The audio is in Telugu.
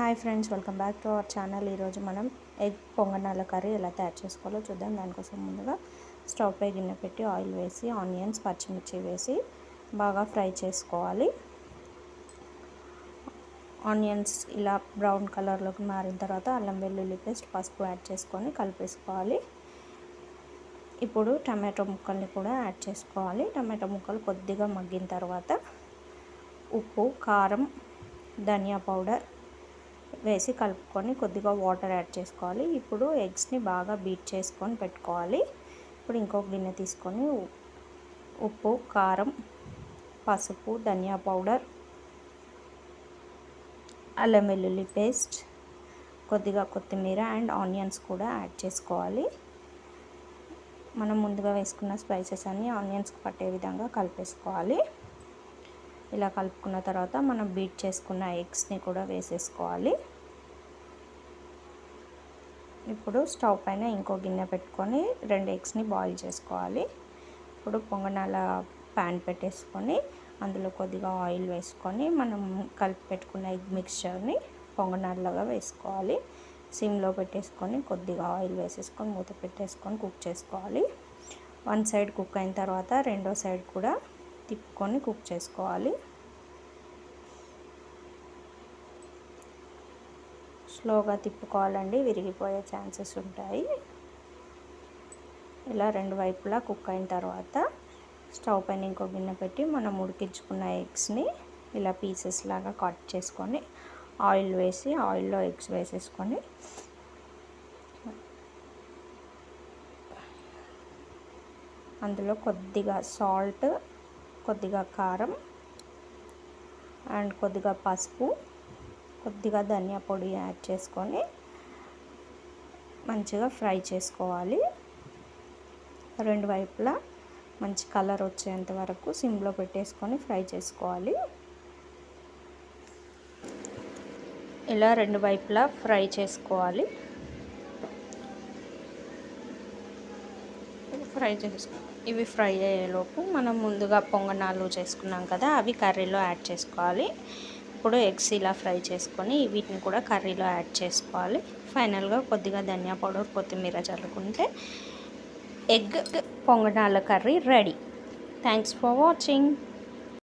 Hi friends welcome back to our channel. ఈరోజు మనం ఎగ్ పొంగనాల కర్రీ ఎలా తయారు చేసుకోవాలో చూద్దాం. దానికోసం ముందుగా స్టవ్ పై గిన్నె పెట్టి ఆయిల్ వేసి ఆనియన్స్ పచ్చిమిర్చి వేసి బాగా ఫ్రై చేసుకోవాలి. ఆనియన్స్ ఇలా బ్రౌన్ కలర్లోకి మారిన తర్వాత అల్లం వెల్లుల్లి పేస్ట్ పసుపు యాడ్ చేసుకొని కలిపేసుకోవాలి. ఇప్పుడు టమాటో ముక్కల్ని కూడా యాడ్ చేసుకోవాలి. టమాటో ముక్కలు కొద్దిగా మగ్గిన తర్వాత ఉప్పు కారం ధనియా పౌడర్ వేసి కలుపుకొని కొద్దిగా వాటర్ యాడ్ చేసుకోవాలి. ఇప్పుడు ఎగ్స్ని బాగా బీట్ చేసుకొని పెట్టుకోవాలి. ఇప్పుడు ఇంకొక గిన్నె తీసుకొని ఉప్పు కారం పసుపు ధనియా పౌడర్ అల్లం వెల్లుల్లి పేస్ట్ కొద్దిగా కొత్తిమీర అండ్ ఆనియన్స్ కూడా యాడ్ చేసుకోవాలి. మనం ముందుగా వేసుకున్న స్పైసెస్ అన్నీ ఆనియన్స్కి పట్టే విధంగా కలిపేసుకోవాలి. ఇలా కలుపుకున్న తర్వాత మనం బీట్ చేసుకున్న ఎగ్స్ని కూడా వేసేసుకోవాలి. ఇప్పుడు స్టవ్ పైన ఇంకో గిన్నె పెట్టుకొని రెండు ఎగ్స్ని బాయిల్ చేసుకోవాలి. ఇప్పుడు పొంగనాల ప్యాన్ పెట్టేసుకొని అందులో కొద్దిగా ఆయిల్ వేసుకొని మనం కలిపి పెట్టుకున్న ఎగ్ మిక్స్చర్ని పొంగనాలలాగా వేసుకోవాలి. సిమ్లో పెట్టేసుకొని కొద్దిగా ఆయిల్ వేసేసుకొని మూత పెట్టేసుకొని కుక్ చేసుకోవాలి. వన్ సైడ్ కుక్ అయిన తర్వాత రెండో సైడ్ కూడా తిప్పుకొని కుక్ చేసుకోవాలి. స్లోగా తిప్పుకోవాలండి విరిగిపోయే ఛాన్సెస్ ఉంటాయి. ఇలా రెండు వైపులా కుక్ అయిన తర్వాత స్టవ్ పైన ఇంకో గిన్నె పెట్టి మనం ఉడికించుకున్న ఎగ్స్ని ఇలా పీసెస్ లాగా కట్ చేసుకొని ఆయిల్ వేసి ఆయిల్లో ఎగ్స్ వేసేసుకొని అందులో కొద్దిగా సాల్ట్ కొద్దిగా కారం అండ్ కొద్దిగా పసుపు కొద్దిగా ధనియా పొడి యాడ్ చేసుకొని మంచిగా ఫ్రై చేసుకోవాలి. రెండు వైపులా మంచి కలర్ వచ్చేంత వరకు సిమ్లో పెట్టేసుకొని ఫ్రై చేసుకోవాలి. ఇలా రెండు వైపులా ఫ్రై చేసుకోవాలి. ఫ్రై చేసుకో ఇవి ఫ్రై అయ్యేలోపు మనం ముందుగా పొంగనాలు చేసుకున్నాం కదా అవి కర్రీలో యాడ్ చేసుకోవాలి. ఇప్పుడు ఎగ్స్ ఇలా ఫ్రై చేసుకొని వీటిని కూడా కర్రీలో యాడ్ చేసుకోవాలి. ఫైనల్గా కొద్దిగా ధనియా పౌడర్ కొత్తిమీర చల్లుకుంటే egg పొంగనాల curry ready. Thanks for watching.